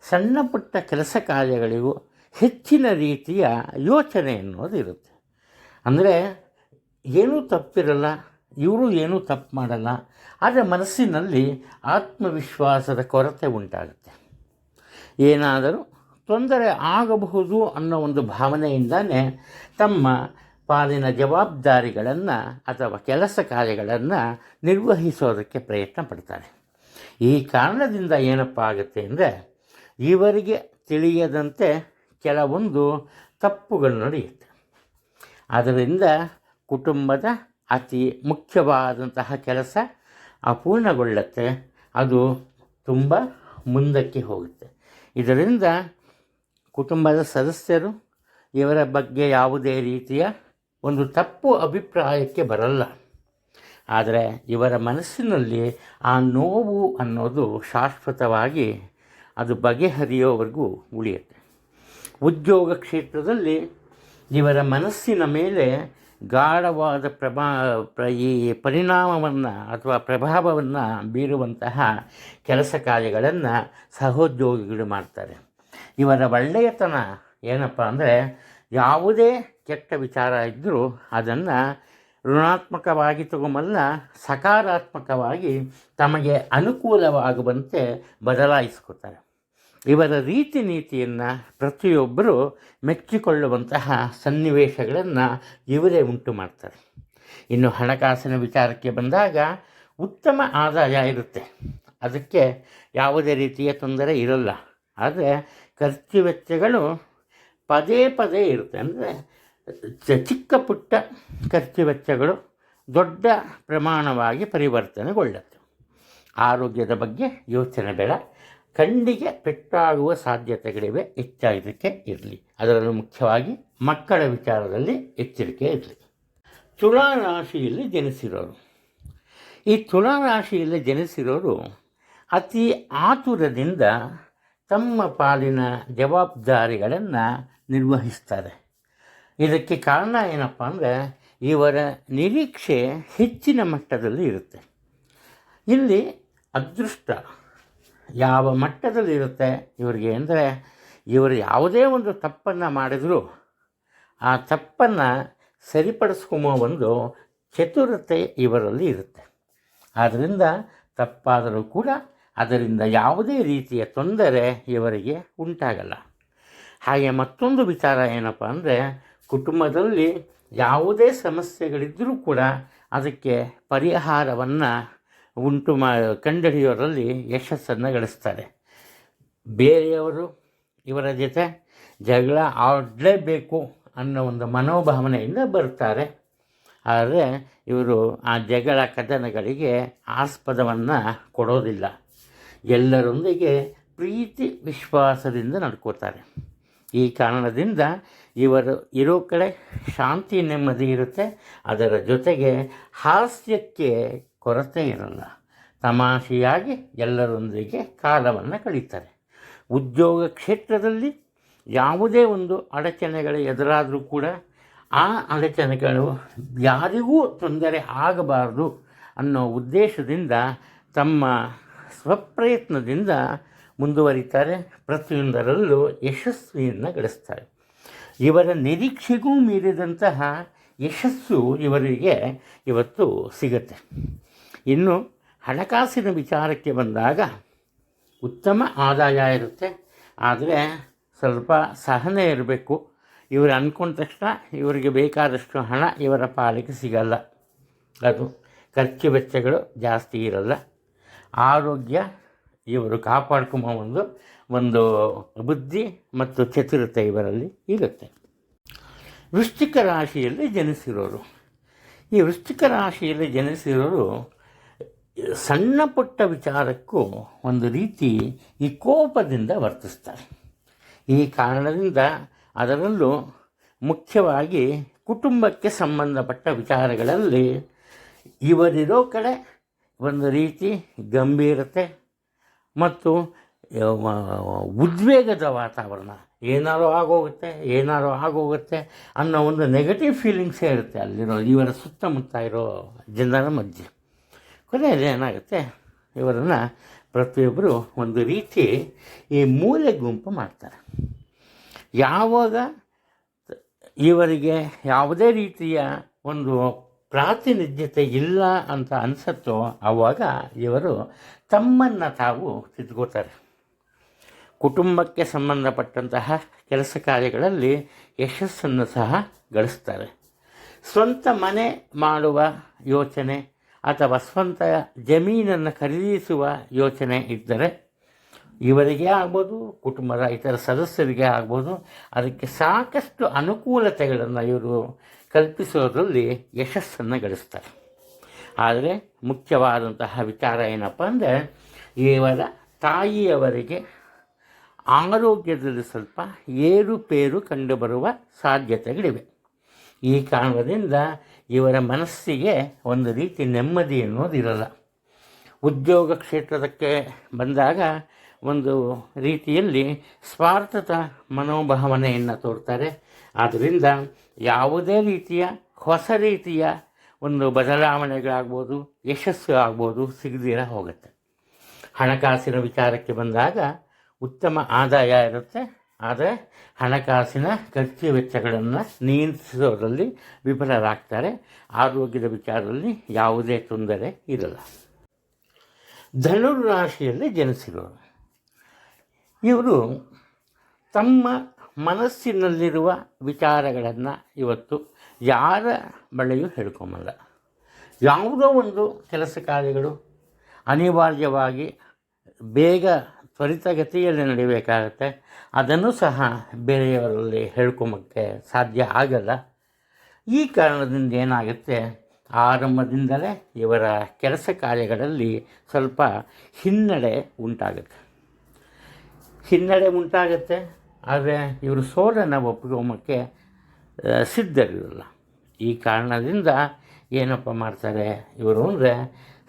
ಸಣ್ಣ ಪುಟ್ಟ ಕೆಲಸ ಕಾರ್ಯಗಳಿಗೂ ಹೆಚ್ಚಿನ ರೀತಿಯ ಯೋಚನೆ ಅನ್ನೋದು ಇರುತ್ತೆ. ಅಂದರೆ ಏನೂ ತಪ್ಪಿರಲ್ಲ, ಇವರು ಏನೂ ತಪ್ಪು ಮಾಡಲ್ಲ, ಆದರೆ ಮನಸ್ಸಿನಲ್ಲಿ ಆತ್ಮವಿಶ್ವಾಸದ ಕೊರತೆ ಉಂಟಾಗುತ್ತೆ. ಏನಾದರೂ ತೊಂದರೆ ಆಗಬಹುದು ಅನ್ನೋ ಒಂದು ಭಾವನೆಯಿಂದಲೇ ತಮ್ಮ ಪಾಲಿನ ಜವಾಬ್ದಾರಿಗಳನ್ನು ಅಥವಾ ಕೆಲಸ ಕಾರ್ಯಗಳನ್ನು ನಿರ್ವಹಿಸೋದಕ್ಕೆ ಪ್ರಯತ್ನ ಪಡ್ತಾರೆ. ಈ ಕಾರಣದಿಂದ ಏನಪ್ಪ ಆಗುತ್ತೆ ಅಂದರೆ, ಇವರಿಗೆ ತಿಳಿಯದಂತೆ ಕೆಲವೊಂದು ತಪ್ಪುಗಳು ನಡೆಯುತ್ತೆ. ಅದರಿಂದ ಕುಟುಂಬದ ಅತಿ ಮುಖ್ಯವಾದಂತಹ ಕೆಲಸ ಅಪೂರ್ಣಗೊಳ್ಳುತ್ತೆ. ಅದು ತುಂಬ ಮುಂದಕ್ಕೆ ಹೋಗುತ್ತೆ. ಇದರಿಂದ ಕುಟುಂಬದ ಸದಸ್ಯರು ಇವರ ಬಗ್ಗೆ ಯಾವುದೇ ರೀತಿಯ ಒಂದು ತಪ್ಪು ಅಭಿಪ್ರಾಯಕ್ಕೆ ಬರಲ್ಲ. ಆದರೆ ಇವರ ಮನಸ್ಸಿನಲ್ಲಿ ಆ ನೋವು ಅನ್ನೋದು ಶಾಶ್ವತವಾಗಿ ಅದು ಬಗೆಹರಿಯೋವರೆಗೂ ಉಳಿಯುತ್ತೆ. ಉದ್ಯೋಗ ಕ್ಷೇತ್ರದಲ್ಲಿ ಇವರ ಮನಸ್ಸಿನ ಮೇಲೆ ಗಾಢವಾದ ಪ್ರಭಾ, ಪ್ರ, ಈ ಪರಿಣಾಮವನ್ನು ಅಥವಾ ಪ್ರಭಾವವನ್ನು ಬೀರುವಂತಹ ಕೆಲಸ ಕಾರ್ಯಗಳನ್ನು ಸಹೋದ್ಯೋಗಿಗಳು ಮಾಡ್ತಾರೆ. ಇವರ ಒಳ್ಳೆಯತನ ಏನಪ್ಪ ಅಂದರೆ ಯಾವುದೇ ಕೆಟ್ಟ ವಿಚಾರ ಇದ್ದರೂ ಅದನ್ನು ಋಣಾತ್ಮಕವಾಗಿ ತಗೊಂಬಲ್ಲ ಸಕಾರಾತ್ಮಕವಾಗಿ ತಮಗೆ ಅನುಕೂಲವಾಗುವಂತೆ ಬದಲಾಯಿಸ್ಕೋತಾರೆ. ಇವರ ರೀತಿ ನೀತಿಯನ್ನು ಪ್ರತಿಯೊಬ್ಬರು ಮೆಚ್ಚಿಕೊಳ್ಳುವಂತಹ ಸನ್ನಿವೇಶಗಳನ್ನು ಇವರೇ ಉಂಟು ಮಾಡ್ತಾರೆ. ಇನ್ನು ಹಣಕಾಸಿನ ವಿಚಾರಕ್ಕೆ ಬಂದಾಗ ಉತ್ತಮ ಆದಾಯ ಇರುತ್ತೆ. ಅದಕ್ಕೆ ಯಾವುದೇ ರೀತಿಯ ತೊಂದರೆ ಇರಲ್ಲ. ಆದರೆ ಖರ್ಚು ವೆಚ್ಚಗಳು ಪದೇ ಪದೇ ಇರುತ್ತೆ. ಅಂದರೆ ಚಿಕ್ಕ ಪುಟ್ಟ ಖರ್ಚು ವೆಚ್ಚಗಳು ದೊಡ್ಡ ಪ್ರಮಾಣವಾಗಿ ಪರಿವರ್ತನೆಗೊಳ್ಳುತ್ತೆ. ಆರೋಗ್ಯದ ಬಗ್ಗೆ ಯೋಚನೆ ಬೇಡ. ಕಣ್ಣಿಗೆ ಪೆಟ್ಟಾಗುವ ಸಾಧ್ಯತೆಗಳಿವೆ ಎಚ್ಚರಿಕೆ ಇರಲಿ. ಅದರಲ್ಲೂ ಮುಖ್ಯವಾಗಿ ಮಕ್ಕಳ ವಿಚಾರದಲ್ಲಿ ಎಚ್ಚರಿಕೆ ಇರಲಿ. ತುಲಾ ರಾಶಿಯಲ್ಲಿ ಜನಿಸಿರೋರು. ಈ ತುಲಾ ರಾಶಿಯಲ್ಲಿ ಜನಿಸಿರೋರು ಅತಿ ಆತುರದಿಂದ ತಮ್ಮ ಪಾಲಿನ ಜವಾಬ್ದಾರಿಗಳನ್ನು ನಿರ್ವಹಿಸ್ತಾರೆ. ಇದಕ್ಕೆ ಕಾರಣ ಏನಪ್ಪ ಅಂದರೆ, ಇವರ ನಿರೀಕ್ಷೆ ಹೆಚ್ಚಿನ ಮಟ್ಟದಲ್ಲಿ ಇರುತ್ತೆ. ಇಲ್ಲಿ ಅದೃಷ್ಟ ಯಾವ ಮಟ್ಟದಲ್ಲಿ ಇರುತ್ತೆ ಇವರಿಗೆ ಅಂದರೆ ಇವರು ಯಾವುದೇ ಒಂದು ತಪ್ಪನ್ನು ಮಾಡಿದರೂ ಆ ತಪ್ಪನ್ನು ಸರಿಪಡಿಸ್ಕೊಂಬೋ ಒಂದು ಚತುರತೆ ಇವರಲ್ಲಿ ಇರುತ್ತೆ. ಆದ್ದರಿಂದ ತಪ್ಪಾದರೂ ಕೂಡ ಅದರಿಂದ ಯಾವುದೇ ರೀತಿಯ ತೊಂದರೆ ಇವರಿಗೆ ಉಂಟಾಗಲ್ಲ. ಹಾಗೆ ಮತ್ತೊಂದು ವಿಚಾರ ಏನಪ್ಪ ಅಂದರೆ ಕುಟುಂಬದಲ್ಲಿ ಯಾವುದೇ ಸಮಸ್ಯೆಗಳಿದ್ದರೂ ಕೂಡ ಅದಕ್ಕೆ ಪರಿಹಾರವನ್ನು ಉಂಟು ಮಾ, ಕಂಡುಹಿಡಿಯೋರಲ್ಲಿ ಯಶಸ್ಸನ್ನು ಗಳಿಸ್ತಾರೆ. ಬೇರೆಯವರು ಇವರ ಜೊತೆ ಜಗಳ ಆಡಲೇಬೇಕು ಅನ್ನೋ ಒಂದು ಮನೋಭಾವನೆಯಿಂದ ಬರ್ತಾರೆ. ಆದರೆ ಇವರು ಆ ಜಗಳ ಕದನಗಳಿಗೆ ಆಸ್ಪದವನ್ನು ಕೊಡೋದಿಲ್ಲ. ಎಲ್ಲರೊಂದಿಗೆ ಪ್ರೀತಿ ವಿಶ್ವಾಸದಿಂದ ನಡ್ಕೋತಾರೆ. ಈ ಕಾರಣದಿಂದ ಇವರು ಇರೋ ಕಡೆ ಶಾಂತಿ ನೆಮ್ಮದಿ ಇರುತ್ತೆ. ಅದರ ಜೊತೆಗೆ ಹಾಸ್ಯಕ್ಕೆ ಕೊರತೆ ಇರಲ್ಲ. ತಮಾಷೆಯಾಗಿ ಎಲ್ಲರೊಂದಿಗೆ ಕಾಲವನ್ನು ಕಳೀತಾರೆ. ಉದ್ಯೋಗ ಕ್ಷೇತ್ರದಲ್ಲಿ ಯಾವುದೇ ಒಂದು ಅಡಚಣೆಗಳು ಎದುರಾದರೂ ಕೂಡ ಆ ಅಡಚಣೆಗಳು ಯಾರಿಗೂ ತೊಂದರೆ ಆಗಬಾರದು ಅನ್ನೋ ಉದ್ದೇಶದಿಂದ ತಮ್ಮ ಸ್ವಪ್ರಯತ್ನದಿಂದ ಮುಂದುವರಿತಾರೆ. ಪ್ರತಿಯೊಂದರಲ್ಲೂ ಯಶಸ್ವಿಯನ್ನು ಗಳಿಸ್ತಾರೆ. ಇವರ ನಿರೀಕ್ಷೆಗೂ ಮೀರಿದಂತಹ ಯಶಸ್ಸು ಇವರಿಗೆ ಇವತ್ತು ಸಿಗುತ್ತೆ. ಇನ್ನು ಹಣಕಾಸಿನ ವಿಚಾರಕ್ಕೆ ಬಂದಾಗ ಉತ್ತಮ ಆದಾಯ ಇರುತ್ತೆ. ಆದರೆ ಸ್ವಲ್ಪ ಸಹನೆ ಇರಬೇಕು. ಇವರು ಅಂದ್ಕೊಂಡ ತಕ್ಷಣ ಇವರಿಗೆ ಬೇಕಾದಷ್ಟು ಹಣ ಇವರ ಪಾಲಿಗೆ ಸಿಗಲ್ಲ. ಅದು ಖರ್ಚು ವೆಚ್ಚಗಳು ಜಾಸ್ತಿ ಇರಲ್ಲ. ಆರೋಗ್ಯ ಇವರು ಕಾಪಾಡ್ಕೊಂಬ ಒಂದು ಒಂದು ಬುದ್ಧಿ ಮತ್ತು ಚತುರತೆ ಇವರಲ್ಲಿ ಇರುತ್ತೆ. ವೃಶ್ಚಿಕ ರಾಶಿಯಲ್ಲಿ ಜನಿಸಿರೋರು. ಈ ವೃಶ್ಚಿಕ ರಾಶಿಯಲ್ಲಿ ಜನಿಸಿರೋರು ಸಣ್ಣ ಪುಟ್ಟ ವಿಚಾರಕ್ಕೂ ಒಂದು ರೀತಿ ಈ ಕೋಪದಿಂದ ವರ್ತಿಸ್ತಾರೆ. ಈ ಕಾರಣದಿಂದ ಅದರಲ್ಲೂ ಮುಖ್ಯವಾಗಿ ಕುಟುಂಬಕ್ಕೆ ಸಂಬಂಧಪಟ್ಟ ವಿಚಾರಗಳಲ್ಲಿ ಇವರಿರೋ ಕಡೆ ಒಂದು ರೀತಿ ಗಂಭೀರತೆ ಮತ್ತು ಉದ್ವೇಗದ ವಾತಾವರಣ. ಏನಾರು ಆಗೋಗುತ್ತೆ ಏನಾರೋ ಆಗೋಗುತ್ತೆ ಅನ್ನೋ ಒಂದು ನೆಗೆಟಿವ್ ಫೀಲಿಂಗ್ಸೇ ಇರುತ್ತೆ ಅಲ್ಲಿರೋ, ಇವರ ಸುತ್ತಮುತ್ತ ಇರೋ ಜನರ ಮಧ್ಯೆ. ಕೊನೆಯಲ್ಲಿ ಏನಾಗುತ್ತೆ? ಇವರನ್ನು ಪ್ರತಿಯೊಬ್ಬರು ಒಂದು ರೀತಿ ಈ ಮೂಲೆ ಗುಂಪು ಮಾಡ್ತಾರೆ. ಯಾವಾಗ ಇವರಿಗೆ ಯಾವುದೇ ರೀತಿಯ ಒಂದು ಪ್ರಾತಿನಿಧ್ಯತೆ ಇಲ್ಲ ಅಂತ ಅನಿಸುತ್ತೋ ಆವಾಗ ಇವರು ತಮ್ಮನ್ನು ತಾವು ತಿದ್ಕೋತಾರೆ. ಕುಟುಂಬಕ್ಕೆ ಸಂಬಂಧಪಟ್ಟಂತಹ ಕೆಲಸ ಕಾರ್ಯಗಳಲ್ಲಿ ಯಶಸ್ಸನ್ನು ಸಹ ಗಳಿಸ್ತಾರೆ. ಸ್ವಂತ ಮನೆ ಮಾಡುವ ಯೋಚನೆ ಅಥವಾ ಸ್ವಂತ ಜಮೀನನ್ನು ಖರೀದಿಸುವ ಯೋಚನೆ ಇದ್ದರೆ ಇವರಿಗೆ ಆಗ್ಬೋದು, ಕುಟುಂಬದ ಇತರ ಸದಸ್ಯರಿಗೆ ಆಗ್ಬೋದು. ಅದಕ್ಕೆ ಸಾಕಷ್ಟು ಅನುಕೂಲತೆಗಳನ್ನು ಇವರು ಕಲ್ಪಿಸೋದ್ರಲ್ಲಿ ಯಶಸ್ಸನ್ನು ಗಳಿಸ್ತಾರೆ. ಆದರೆ ಮುಖ್ಯವಾದಂತಹ ವಿಚಾರ ಏನಪ್ಪ ಅಂದರೆ, ಇವರ ತಾಯಿಯವರಿಗೆ ಆರೋಗ್ಯದಲ್ಲಿ ಸ್ವಲ್ಪ ಏರುಪೇರು ಕಂಡುಬರುವ ಸಾಧ್ಯತೆಗಳಿವೆ. ಈ ಕಾರಣದಿಂದ ಇವರ ಮನಸ್ಸಿಗೆ ಒಂದು ರೀತಿ ನೆಮ್ಮದಿ ಅನ್ನೋದು ಇರಲ್ಲ. ಉದ್ಯೋಗ ಕ್ಷೇತ್ರಕ್ಕೆ ಬಂದಾಗ ಒಂದು ರೀತಿಯಲ್ಲಿ ಸ್ವಾರ್ಥದ ಮನೋಭಾವನೆಯನ್ನು ತೋರ್ತಾರೆ. ಆದ್ದರಿಂದ ಯಾವುದೇ ರೀತಿಯ ಹೊಸ ರೀತಿಯ ಒಂದು ಬದಲಾವಣೆಗಳಾಗ್ಬೋದು, ಯಶಸ್ಸು ಆಗ್ಬೋದು ಸಿಗದಿರ ಹೋಗುತ್ತೆ. ಹಣಕಾಸಿನ ವಿಚಾರಕ್ಕೆ ಬಂದಾಗ ಉತ್ತಮ ಆದಾಯ ಇರುತ್ತೆ ಆದರೆ ಹಣಕಾಸಿನ ಖರ್ಚು ವೆಚ್ಚಗಳನ್ನು ನಿಯಂತ್ರಿಸೋದ್ರಲ್ಲಿ ವಿಫಲರಾಗ್ತಾರೆ. ಆರೋಗ್ಯದ ವಿಚಾರದಲ್ಲಿ ಯಾವುದೇ ತೊಂದರೆ ಇರಲ್ಲ. ಧನುರಾಶಿಯಲ್ಲಿ ಜನಿಸಿರೋರು ಇವರು ತಮ್ಮ ಮನಸ್ಸಿನಲ್ಲಿರುವ ವಿಚಾರಗಳನ್ನು ಇವತ್ತು ಯಾರ ಬಳಿಯೂ ಹೇಳ್ಕೊಂಬಲ್ಲ. ಯಾವುದೋ ಒಂದು ಕೆಲಸ ಕಾರ್ಯಗಳು ಅನಿವಾರ್ಯವಾಗಿ ಬೇಗ ತ್ವರಿತಗತಿಯಲ್ಲಿ ನಡಿಬೇಕಾಗತ್ತೆ. ಅದನ್ನು ಸಹ ಬೇರೆಯವರಲ್ಲಿ ಹೇಳ್ಕೊಂಬಕ್ಕೆ ಸಾಧ್ಯ ಆಗಲ್ಲ. ಈ ಕಾರಣದಿಂದ ಏನಾಗುತ್ತೆ? ಆರಂಭದಿಂದಲೇ ಇವರ ಕೆಲಸ ಕಾರ್ಯಗಳಲ್ಲಿ ಸ್ವಲ್ಪ ಹಿನ್ನಡೆ ಉಂಟಾಗುತ್ತೆ. ಹಿನ್ನಡೆ ಉಂಟಾಗುತ್ತೆ, ಆದರೆ ಇವರು ಸೋಲನ್ನು ಒಪ್ಪಿಕೊಂಬಕ್ಕೆ ಸಿದ್ಧರಿರಲ್ಲ ಈ ಕಾರಣದಿಂದ ಏನಪ್ಪ ಮಾಡ್ತಾರೆ ಇವರು ಅಂದರೆ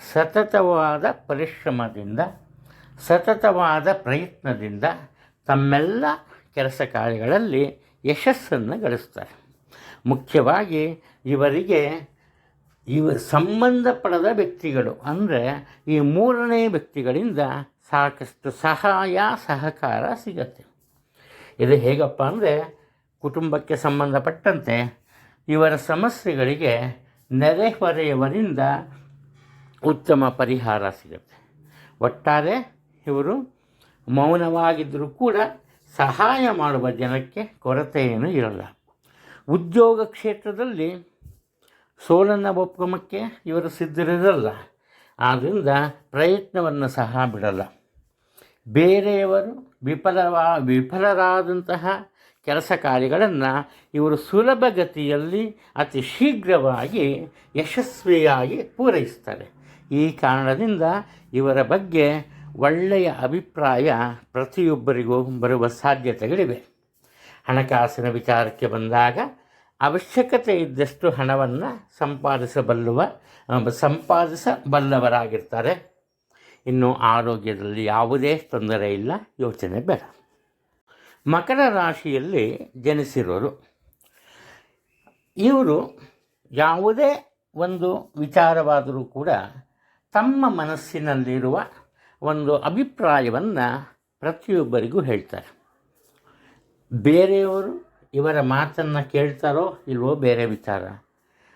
ಸತತವಾದ ಪರಿಶ್ರಮದಿಂದ ಸತತವಾದ ಪ್ರಯತ್ನದಿಂದ ತಮ್ಮೆಲ್ಲ ಕೆಲಸ ಕಾರ್ಯಗಳಲ್ಲಿ ಯಶಸ್ಸನ್ನು ಗಳಿಸ್ತಾರೆ. ಮುಖ್ಯವಾಗಿ ಇವರಿಗೆ ಇವ ಸಂಬಂಧಪಡದ ವ್ಯಕ್ತಿಗಳು ಅಂದರೆ ಈ ಮೂರನೇ ವ್ಯಕ್ತಿಗಳಿಂದ ಸಾಕಷ್ಟು ಸಹಾಯ, ಸಹಕಾರ ಸಿಗತ್ತೆ. ಇದು ಹೇಗಪ್ಪ ಅಂದರೆ ಕುಟುಂಬಕ್ಕೆ ಸಂಬಂಧಪಟ್ಟಂತೆ ಇವರ ಸಮಸ್ಯೆಗಳಿಗೆ ನೆರೆಹೊರೆಯವರಿಂದ ಉತ್ತಮ ಪರಿಹಾರ ಸಿಗುತ್ತೆ. ಒಟ್ಟಾರೆ ಇವರು ಮೌನವಾಗಿದ್ದರೂ ಕೂಡ ಸಹಾಯ ಮಾಡುವ ಜನಕ್ಕೆ ಕೊರತೆ ಏನೂ ಇರಲ್ಲ. ಉದ್ಯೋಗ ಕ್ಷೇತ್ರದಲ್ಲಿ ಸೋಲನ್ನು ಒಪ್ಕೊಂಬಕ್ಕೆ ಇವರು ಸಿದ್ಧರಿರಲ್ಲ. ಆದ್ದರಿಂದ ಪ್ರಯತ್ನವನ್ನು ಸಹ ಬಿಡಲ್ಲ. ಬೇರೆಯವರು ವಿಫಲವಾ, ವಿಫಲರಾದಂತಹ ಕೆಲಸ ಕಾರ್ಯಗಳನ್ನು ಇವರು ಸುಲಭಗತಿಯಲ್ಲಿ ಅತಿ ಶೀಘ್ರವಾಗಿ ಯಶಸ್ವಿಯಾಗಿ ಪೂರೈಸ್ತಾರೆ. ಈ ಕಾರಣದಿಂದ ಇವರ ಬಗ್ಗೆ ಒಳ್ಳೆಯ ಅಭಿಪ್ರಾಯ ಪ್ರತಿಯೊಬ್ಬರಿಗೂ ಬರುವ ಸಾಧ್ಯತೆಗಳಿವೆ. ಹಣಕಾಸಿನ ವಿಚಾರಕ್ಕೆ ಬಂದಾಗ ಅವಶ್ಯಕತೆ ಇದ್ದಷ್ಟು ಹಣವನ್ನು ಸಂಪಾದಿಸಬಲ್ಲುವ ಸಂಪಾದಿಸಬಲ್ಲವರಾಗಿರ್ತಾರೆ. ಇನ್ನು ಆರೋಗ್ಯದಲ್ಲಿ ಯಾವುದೇ ತೊಂದರೆ ಇಲ್ಲ, ಯೋಚನೆ ಬೇಡ. ಮಕರ ರಾಶಿಯಲ್ಲಿ ಜನಿಸಿರೋರು, ಇವರು ಯಾವುದೇ ಒಂದು ವಿಚಾರವಾದರೂ ಕೂಡ ತಮ್ಮ ಮನಸ್ಸಿನಲ್ಲಿರುವ ಒಂದು ಅಭಿಪ್ರಾಯವನ್ನು ಪ್ರತಿಯೊಬ್ಬರಿಗೂ ಹೇಳ್ತಾರೆ. ಬೇರೆಯವರು ಇವರ ಮಾತನ್ನು ಕೇಳ್ತಾರೋ ಇಲ್ವೋ ಬೇರೆ ವಿಚಾರ.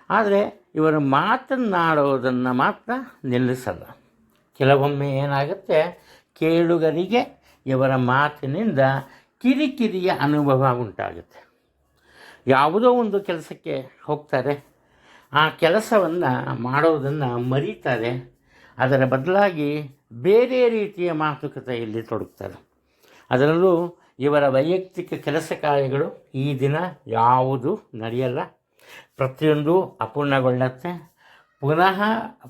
ಆದರೆ ಇವರ ಮಾತನ್ನಾಡೋದನ್ನು ಮಾತ್ರ ನಿಲ್ಲಿಸಲ್ಲ. ಕೆಲವೊಮ್ಮೆ ಏನಾಗುತ್ತೆ, ಕೇಳುಗರಿಗೆ ಇವರ ಮಾತಿನಿಂದ ಕಿರಿಕಿರಿಯ ಅನುಭವ ಉಂಟಾಗುತ್ತೆ. ಯಾವುದೋ ಒಂದು ಕೆಲಸಕ್ಕೆ ಹೋಗ್ತಾರೆ, ಆ ಕೆಲಸವನ್ನು ಮಾಡೋದನ್ನು ಮರೀತಾರೆ, ಅದರ ಬದಲಾಗಿ ಬೇರೆ ರೀತಿಯ ಮಾತುಕತೆಯಲ್ಲಿ ತೊಡಗ್ತಾರೆ. ಅದರಲ್ಲೂ ಇವರ ವೈಯಕ್ತಿಕ ಕೆಲಸ ಕಾರ್ಯಗಳು ಈ ದಿನ ಯಾವುದು ನಡೆಯಲ್ಲ. ಪ್ರತಿಯೊಂದು ಅಪೂರ್ಣಗೊಳ್ಳುತ್ತೆ. ಪುನಃ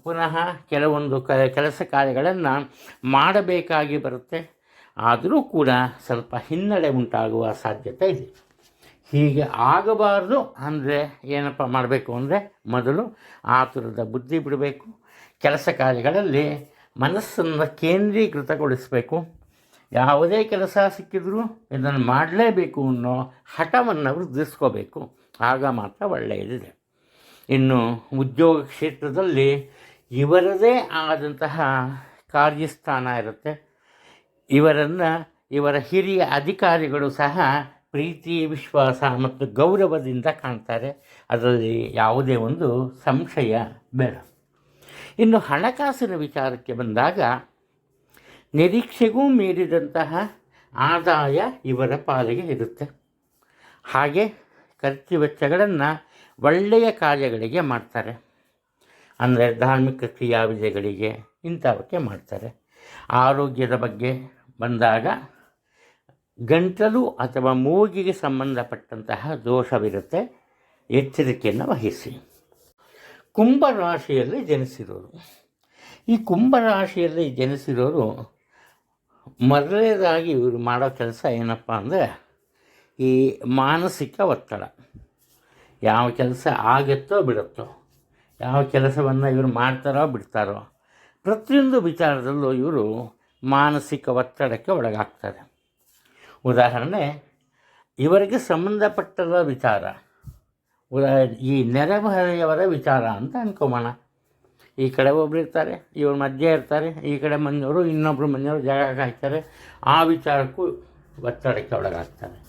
ಪುನಃ ಕೆಲವೊಂದು ಕ, ಕೆಲಸ ಕಾರ್ಯಗಳನ್ನು ಮಾಡಬೇಕಾಗಿ ಬರುತ್ತೆ. ಆದರೂ ಕೂಡ ಸ್ವಲ್ಪ ಹಿನ್ನಡೆ ಉಂಟಾಗುವ ಸಾಧ್ಯತೆ ಇದೆ. ಹೀಗೆ ಆಗಬಾರ್ದು ಅಂದರೆ ಏನಪ್ಪ ಮಾಡಬೇಕು ಅಂದರೆ ಮೊದಲು ಆತುರದ ಬುದ್ಧಿ ಬಿಡಬೇಕು. ಕೆಲಸ ಕಾರ್ಯಗಳಲ್ಲಿ ಮನಸ್ಸನ್ನು ಕೇಂದ್ರೀಕೃತಗೊಳಿಸಬೇಕು. ಯಾವುದೇ ಕೆಲಸ ಸಿಕ್ಕಿದರೂ ಇದನ್ನು ಮಾಡಲೇಬೇಕು ಅನ್ನೋ ಹಠವನ್ನು ವೃದ್ಧಿಸ್ಕೋಬೇಕು. ಆಗ ಮಾತ್ರ ಒಳ್ಳೆಯದಿದೆ. ಇನ್ನು ಉದ್ಯೋಗ ಕ್ಷೇತ್ರದಲ್ಲಿ ಇವರದೇ ಆದಂತಹ ಕಾರ್ಯಸ್ಥಾನ ಇರುತ್ತೆ. ಇವರನ್ನು, ಇವರ ಹಿರಿಯ ಅಧಿಕಾರಿಗಳು ಸಹ ಪ್ರೀತಿ, ವಿಶ್ವಾಸ ಮತ್ತು ಗೌರವದಿಂದ ಕಾಣ್ತಾರೆ. ಅದರಲ್ಲಿ ಯಾವುದೇ ಒಂದು ಸಂಶಯ ಬೇಡ. ಇನ್ನು ಹಣಕಾಸಿನ ವಿಚಾರಕ್ಕೆ ಬಂದಾಗ ನಿರೀಕ್ಷೆಗೂ ಮೀರಿದಂತಹ ಆದಾಯ ಇವರ ಪಾಲಿಗೆ ಇರುತ್ತೆ. ಹಾಗೆ ಖರ್ಚು ವೆಚ್ಚಗಳನ್ನು ಒಳ್ಳೆಯ ಕಾರ್ಯಗಳಿಗೆ ಮಾಡ್ತಾರೆ. ಅಂದರೆ ಧಾರ್ಮಿಕ ಕ್ರಿಯಾವಿಧಿಗಳಿಗೆ ಇಂಥವಕ್ಕೆ ಮಾಡ್ತಾರೆ. ಆರೋಗ್ಯದ ಬಗ್ಗೆ ಬಂದಾಗ ಗಂಟಲು ಅಥವಾ ಮೂಗಿಗೆ ಸಂಬಂಧಪಟ್ಟಂತಹ ದೋಷವಿರುತ್ತೆ. ಎಚ್ಚರಿಕೆಯನ್ನು ವಹಿಸಿ. ಕುಂಭರಾಶಿಯಲ್ಲಿ ಜನಿಸಿರೋರು ಈ ಕುಂಭರಾಶಿಯಲ್ಲಿ ಜನಿಸಿರೋರು ಮೊದಲನೇದಾಗಿ ಇವರು ಮಾಡೋ ಕೆಲಸ ಏನಪ್ಪ ಅಂದರೆ ಈ ಮಾನಸಿಕ ಒತ್ತಡ. ಯಾವ ಕೆಲಸ ಆಗುತ್ತೋ ಬಿಡುತ್ತೋ, ಯಾವ ಕೆಲಸವನ್ನು ಇವರು ಮಾಡ್ತಾರೋ ಬಿಡ್ತಾರೋ, ಪ್ರತಿಯೊಂದು ವಿಚಾರದಲ್ಲೂ ಇವರು ಮಾನಸಿಕ ಒತ್ತಡಕ್ಕೆ ಒಳಗಾಗ್ತಾರೆ. ಉದಾಹರಣೆ, ಇವರಿಗೆ ಸಂಬಂಧಪಟ್ಟದ ವಿಚಾರ. ಈ ನೆರೆಹೊರೆಯವರ ವಿಚಾರ ಅಂತ ಅನ್ಕೊಬೋಣ. ಈ ಕಡೆ ಒಬ್ರು ಇರ್ತಾರೆ, ಇವ್ರ ಮಧ್ಯೆ ಇರ್ತಾರೆ, ಈ ಕಡೆ ಮನೆಯವರು, ಇನ್ನೊಬ್ರು ಮನೆಯವರು ಜಾಗ ಕಾಯ್ತಾರೆ ಆ ವಿಚಾರಕ್ಕೂ ಒತ್ತಡಕ್ಕೆ ಒಳಗಾಗ್ತಾರೆ.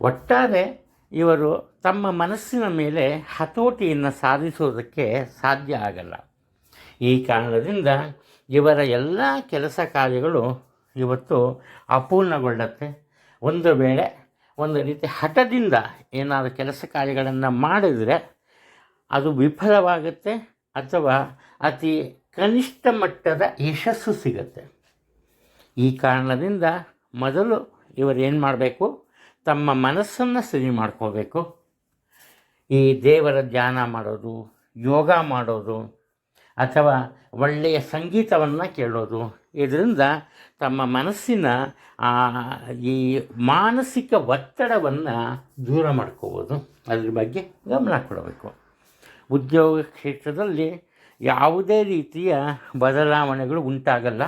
ಒಟ್ಟಾರೆ ಇವರು ತಮ್ಮ ಮನಸ್ಸಿನ ಮೇಲೆ ಹತೋಟಿಯನ್ನು ಸಾಧಿಸುವುದಕ್ಕೆ ಸಾಧ್ಯ ಆಗಲ್ಲ. ಈ ಕಾರಣದಿಂದ ಇವರ ಎಲ್ಲ ಕೆಲಸ ಕಾರ್ಯಗಳು ಇವತ್ತು ಅಪೂರ್ಣಗೊಳ್ಳುತ್ತೆ. ಒಂದು ವೇಳೆ ಒಂದು ರೀತಿ ಹಠದಿಂದ ಏನಾದರೂ ಕೆಲಸ ಕಾರ್ಯಗಳನ್ನು ಮಾಡಿದರೆ ಅದು ವಿಫಲವಾಗುತ್ತೆ ಅಥವಾ ಅತಿ ಕನಿಷ್ಠ ಮಟ್ಟದ ಯಶಸ್ಸು ಸಿಗುತ್ತೆ. ಈ ಕಾರಣದಿಂದ ಮೊದಲು ಇವರೇನು ಮಾಡಬೇಕು? ತಮ್ಮ ಮನಸ್ಸನ್ನು ಸರಿ ಮಾಡ್ಕೋಬೇಕು. ಈ ದೇವರ ಧ್ಯಾನ ಮಾಡೋದು, ಯೋಗ ಮಾಡೋದು, ಅಥವಾ ಒಳ್ಳೆಯ ಸಂಗೀತವನ್ನು ಕೇಳೋದು ಇದರಿಂದ ತಮ್ಮ ಮನಸ್ಸಿನ ಈ ಮಾನಸಿಕ ಒತ್ತಡವನ್ನು ದೂರ ಮಾಡ್ಕೋಬೋದು. ಅದ್ರ ಬಗ್ಗೆ ಗಮನ ಕೊಡಬೇಕು. ಉದ್ಯೋಗ ಕ್ಷೇತ್ರದಲ್ಲಿ ಯಾವುದೇ ರೀತಿಯ ಬದಲಾವಣೆಗಳು ಉಂಟಾಗಲ್ಲ.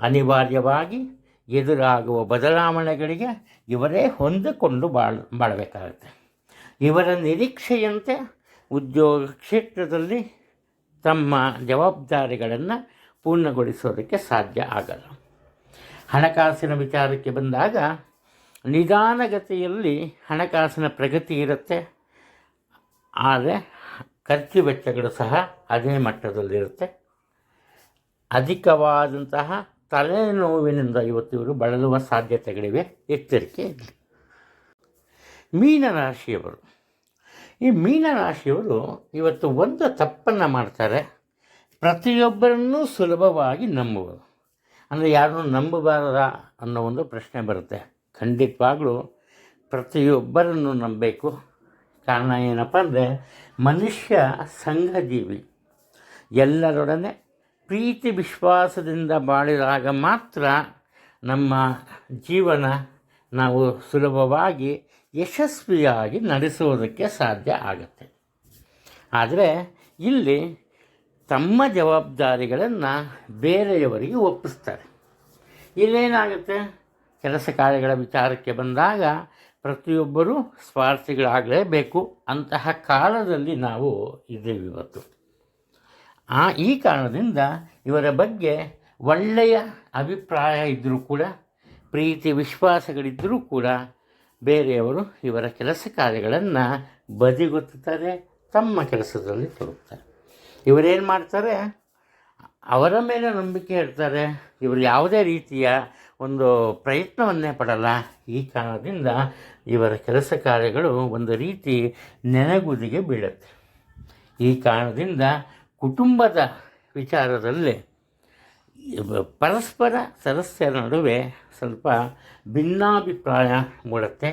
ಅನಿವಾರ್ಯವಾಗಿ ಎದುರಾಗುವ ಬದಲಾವಣೆಗಳಿಗೆ ಇವರೇ ಹೊಂದಿಕೊಂಡು ಬಾಳ್, ಬಾಳಬೇಕಾಗುತ್ತೆ. ಇವರ ನಿರೀಕ್ಷೆಯಂತೆ ಉದ್ಯೋಗ ಕ್ಷೇತ್ರದಲ್ಲಿ ತಮ್ಮ ಜವಾಬ್ದಾರಿಗಳನ್ನು ಪೂರ್ಣಗೊಳಿಸೋದಕ್ಕೆ ಸಾಧ್ಯ ಆಗಲ್ಲ. ಹಣಕಾಸಿನ ವಿಚಾರಕ್ಕೆ ಬಂದಾಗ ನಿಧಾನಗತಿಯಲ್ಲಿ ಹಣಕಾಸಿನ ಪ್ರಗತಿ ಇರುತ್ತೆ. ಆದರೆ ಖರ್ಚು ವೆಚ್ಚಗಳು ಸಹ ಅದೇ ಮಟ್ಟದಲ್ಲಿರುತ್ತೆ. ಅಧಿಕವಾದಂತಹ ತಲೆನೋವಿನಿಂದ ಇವತ್ತು ಇವರು ಬಳಲುವ ಸಾಧ್ಯತೆಗಳಿವೆ. ಎಚ್ಚರಿಕೆ ಇರಲಿ ಮೀನರಾಶಿಯವರು. ಈ ಮೀನರಾಶಿಯವರು ಇವತ್ತು ಒಂದು ತಪ್ಪನ್ನು ಮಾಡ್ತಾರೆ. ಪ್ರತಿಯೊಬ್ಬರನ್ನೂ ಸುಲಭವಾಗಿ ನಂಬುವುದು. ಅಂದರೆ ಯಾರನ್ನು ನಂಬಬಾರದ ಅನ್ನೋ ಒಂದು ಪ್ರಶ್ನೆ ಬರುತ್ತೆ. ಖಂಡಿತವಾಗಲೂ ಪ್ರತಿಯೊಬ್ಬರನ್ನು ನಂಬಬೇಕು. ಕಾರಣ ಏನಪ್ಪ ಅಂದರೆ ಮನುಷ್ಯ ಸಂಘಜೀವಿ. ಎಲ್ಲರೊಡನೆ ಪ್ರೀತಿ ವಿಶ್ವಾಸದಿಂದ ಬಾಳಿದಾಗ ಮಾತ್ರ ನಮ್ಮ ಜೀವನ ನಾವು ಸುಲಭವಾಗಿ, ಯಶಸ್ವಿಯಾಗಿ ನಡೆಸುವುದಕ್ಕೆ ಸಾಧ್ಯ ಆಗುತ್ತೆ. ಆದರೆ ಇಲ್ಲಿ ತಮ್ಮ ಜವಾಬ್ದಾರಿಗಳನ್ನು ಬೇರೆಯವರಿಗೆ ಒಪ್ಪಿಸ್ತಾರೆ. ಇಲ್ಲೇನಾಗುತ್ತೆ? ಕೆಲಸ ಕಾರ್ಯಗಳ ವಿಚಾರಕ್ಕೆ ಬಂದಾಗ ಪ್ರತಿಯೊಬ್ಬರೂ ಸ್ವಾರ್ಥಿಗಳಾಗಲೇಬೇಕು. ಅಂತಹ ಕಾಲದಲ್ಲಿ ನಾವು ಇದ್ದೇವೆ ಇವತ್ತು. ಆ, ಈ ಕಾರಣದಿಂದ ಇವರ ಬಗ್ಗೆ ಒಳ್ಳೆಯ ಅಭಿಪ್ರಾಯ ಇದ್ದರೂ ಕೂಡ, ಪ್ರೀತಿ ವಿಶ್ವಾಸಗಳಿದ್ದರೂ ಕೂಡ ಬೇರೆಯವರು ಇವರ ಕೆಲಸ ಕಾರ್ಯಗಳನ್ನು ಬದಿಗೊತ್ತುತ್ತಾರೆ, ತಮ್ಮ ಕೆಲಸದಲ್ಲಿ ತೊಡಗ್ತಾರೆ ಇವರೇನು ಮಾಡ್ತಾರೆ? ಅವರ ಮೇಲೆ ನಂಬಿಕೆ ಇರ್ತಾರೆ ಇವರು ಯಾವುದೇ ರೀತಿಯ ಒಂದು ಪ್ರಯತ್ನವನ್ನೇ ಪಡಲ್ಲ. ಈ ಕಾರಣದಿಂದ ಇವರ ಕೆಲಸ ಕಾರ್ಯಗಳು ಒಂದು ರೀತಿ ನೆನಗುದಿಗೆ ಬೀಳುತ್ತೆ. ಈ ಕಾರಣದಿಂದ ಕುಟುಂಬದ ವಿಚಾರದಲ್ಲಿ ಪರಸ್ಪರ ಸದಸ್ಯರ ನಡುವೆ ಸ್ವಲ್ಪ ಭಿನ್ನಾಭಿಪ್ರಾಯ ಮೂಡುತ್ತೆ.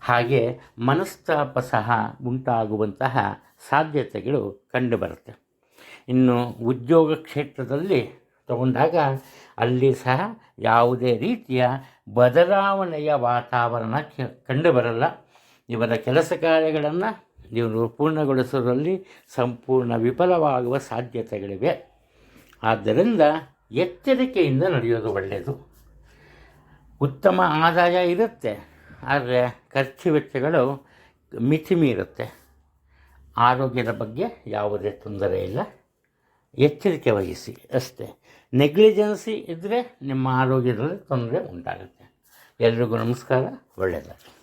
ಹಾಗೆ ಮನಸ್ತಾಪ ಸಹ ಉಂಟಾಗುವಂತಹ ಸಾಧ್ಯತೆಗಳು ಕಂಡುಬರುತ್ತೆ. ಇನ್ನು ಉದ್ಯೋಗ ಕ್ಷೇತ್ರದಲ್ಲಿ ತಗೊಂಡಾಗ ಅಲ್ಲಿ ಸಹ ಯಾವುದೇ ರೀತಿಯ ಬದಲಾವಣೆಯ ವಾತಾವರಣ ಕಂಡುಬರಲ್ಲ. ಇವರ ಕೆಲಸ ಕಾರ್ಯಗಳನ್ನು ಇವರು ಪೂರ್ಣಗೊಳಿಸುವುದರಲ್ಲಿ ಸಂಪೂರ್ಣ ವಿಫಲವಾಗುವ ಸಾಧ್ಯತೆಗಳಿವೆ. ಆದ್ದರಿಂದ ಎಚ್ಚರಿಕೆಯಿಂದ ನಡೆಯೋದು ಒಳ್ಳೆಯದು. ಉತ್ತಮ ಆದಾಯ ಇರುತ್ತೆ, ಆದರೆ ಖರ್ಚು ವೆಚ್ಚಗಳು ಮಿತಿಮೀರುತ್ತೆ. ಆರೋಗ್ಯದ ಬಗ್ಗೆ ಯಾವುದೇ ತೊಂದರೆ ಇಲ್ಲ. ಎಚ್ಚರಿಕೆ ವಹಿಸಿ ಅಷ್ಟೇ. ನೆಗ್ಲಿಜೆನ್ಸಿ ಇದ್ದರೆ ನಿಮ್ಮ ಆರೋಗ್ಯದಲ್ಲಿ ತೊಂದರೆ ಉಂಟಾಗುತ್ತೆ. ಎಲ್ರಿಗೂ ನಮಸ್ಕಾರ ಒಳ್ಳೆಯದಾಗಲಿ.